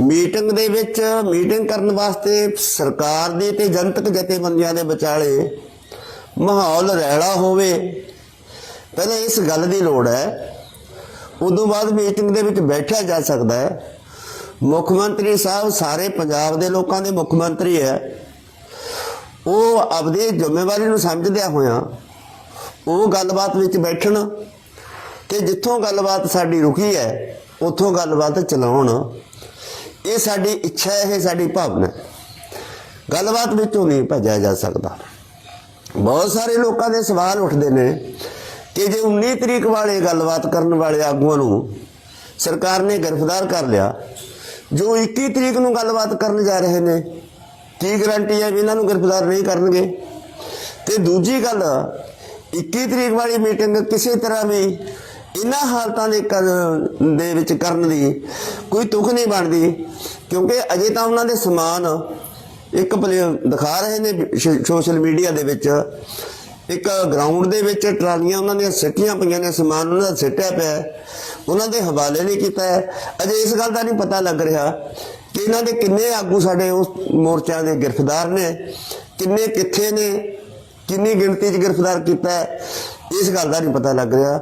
Meeting ਦੇ ਵਿੱਚ meeting ਕਰਨ ਵਾਸਤੇ ਸਰਕਾਰ ਦੇ ਤੇ ਜਨਤਕ ਜਥੇਬੰਦੀਆਂ ਦੇ ਵਿਚਾਲੇ ਮਾਹੌਲ ਰਹਿਲਾ ਹੋਵੇ, ਪਹਿਲਾਂ ਇਸ ਗੱਲ ਦੀ ਲੋੜ ਹੈ, ਉਦੋਂ ਬਾਅਦ ਮੀਟਿੰਗ ਦੇ ਵਿੱਚ ਬੈਠਿਆ ਜਾ ਸਕਦਾ ਹੈ। ਮੁੱਖ ਮੰਤਰੀ ਸਾਹਿਬ ਸਾਰੇ ਪੰਜਾਬ ਦੇ ਲੋਕਾਂ ਦੇ ਮੁੱਖ ਮੰਤਰੀ ਹੈ। ਉਹ ਆਪਣੀ ਜ਼ਿੰਮੇਵਾਰੀ ਨੂੰ ਸਮਝਦਿਆਂ ਹੋਇਆਂ ਉਹ ਗੱਲਬਾਤ ਵਿੱਚ ਬੈਠਣ ਤੇ ਜਿੱਥੋਂ ਗੱਲਬਾਤ ਸਾਡੀ ਰੁਕੀ ਹੈ, ਉੱਥੋਂ ਗੱਲਬਾਤ ਚਲਾਉਣ। ਇਹ ਸਾਡੀ ਇੱਛਾ ਹੈ ਇਹ ਸਾਡੀ ਭਾਵਨਾ ਹੈ। ਗੱਲਬਾਤ ਵਿੱਚੋਂ ਨਹੀਂ ਭੱਜਿਆ ਜਾ ਸਕਦਾ। ਬਹੁਤ ਸਾਰੇ ਲੋਕਾਂ ਦੇ ਸਵਾਲ ਉੱਠਦੇ ਨੇ ਕਿ ਜੇ 19 ਤਰੀਕ ਵਾਲੇ ਗੱਲਬਾਤ ਕਰਨ ਵਾਲੇ ਆਗੂਆਂ ਨੂੰ ਸਰਕਾਰ ਨੇ ਗ੍ਰਿਫਤਾਰ ਕਰ ਲਿਆ, ਜੋ 21 ਤਰੀਕ ਨੂੰ ਗੱਲਬਾਤ ਕਰਨ ਜਾ ਰਹੇ ਨੇ, ਕੀ ਗਰੰਟੀ ਹੈ ਵੀ ਇਹਨਾਂ ਨੂੰ ਗ੍ਰਿਫਤਾਰ ਨਹੀਂ ਕਰਨਗੇ? ਤੇ ਦੂਜੀ ਗੱਲ 21 ਤਰੀਕ ਵਾਲੀ ਮੀਟਿੰਗ ਕਿਸੇ ਤਰ੍ਹਾਂ ਵੀ ਇਹਨਾਂ ਹਾਲਤਾਂ ਦੇ ਕਰ- ਦੇ ਵਿੱਚ ਕਰਨ ਦੀ ਕੋਈ ਤੁਖ ਨਹੀਂ ਬਣਦੀ, ਕਿਉਂਕਿ ਅਜੇ ਤਾਂ ਉਹਨਾਂ ਦੇ ਸਮਾਨ ਇੱਕ ਪਲੇ- ਦਿਖਾ ਰਹੇ ਨੇ ਸੋਸ਼ਲ ਮੀਡੀਆ ਦੇ ਵਿੱਚ। ਇੱਕ ਗਰਾਊਂਡ ਦੇ ਵਿੱਚ ਟਰਾਲੀਆਂ ਉਹਨਾਂ ਦੀਆਂ ਸਿੱਟੀਆਂ ਪਈਆਂ ਨੇ, ਸਮਾਨ ਉਹਨਾਂ ਦਾ ਸਿੱਟਿਆ ਪਿਆ ਉਹਨਾਂ ਦੇ ਹਵਾਲੇ ਨਹੀਂ ਕੀਤਾ ਹੈ। ਅਜੇ ਇਸ ਗੱਲ ਦਾ ਨਹੀਂ ਪਤਾ ਲੱਗ ਰਿਹਾ ਕਿ ਇਹਨਾਂ ਦੇ ਕਿੰਨੇ ਆਗੂ ਸਾਡੇ ਉਸ ਮੋਰਚਿਆਂ ਦੇ ਗ੍ਰਿਫਤਾਰ ਨੇ, ਕਿੰਨੇ ਕਿੱਥੇ ਨੇ, ਕਿੰਨੀ ਗਿਣਤੀ 'ਚ ਗ੍ਰਿਫਤਾਰ ਕੀਤਾ ਇਸ ਗੱਲ ਦਾ ਨਹੀਂ ਪਤਾ ਲੱਗ ਰਿਹਾ।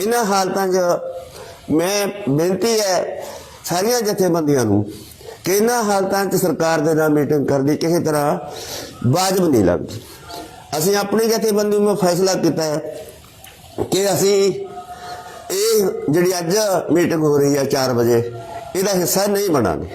ਇਹਨਾਂ ਹਾਲਤਾਂ 'ਚ ਮੈਂ ਬੇਨਤੀ ਹੈ ਸਾਰੀਆਂ ਜਥੇਬੰਦੀਆਂ ਨੂੰ ਕਿ ਇਹਨਾਂ ਹਾਲਤਾਂ 'ਚ ਸਰਕਾਰ ਦੇ ਨਾਲ ਮੀਟਿੰਗ ਕਰਦੀ ਕਿਸੇ ਤਰ੍ਹਾਂ ਵਾਜਬ ਨਹੀਂ ਲੱਗਦੀ। ਅਸੀਂ ਆਪਣੀ ਜਥੇਬੰਦੀ ਨੂੰ ਫੈਸਲਾ ਕੀਤਾ ਹੈ ਕਿ ਅਸੀਂ ਇਹ ਜਿਹੜੀ ਅੱਜ ਮੀਟਿੰਗ ਹੋ ਰਹੀ ਹੈ 4 ਵਜੇ, ਇਹਦਾ ਹਿੱਸਾ ਨਹੀਂ ਬਣਾਂਗੇ।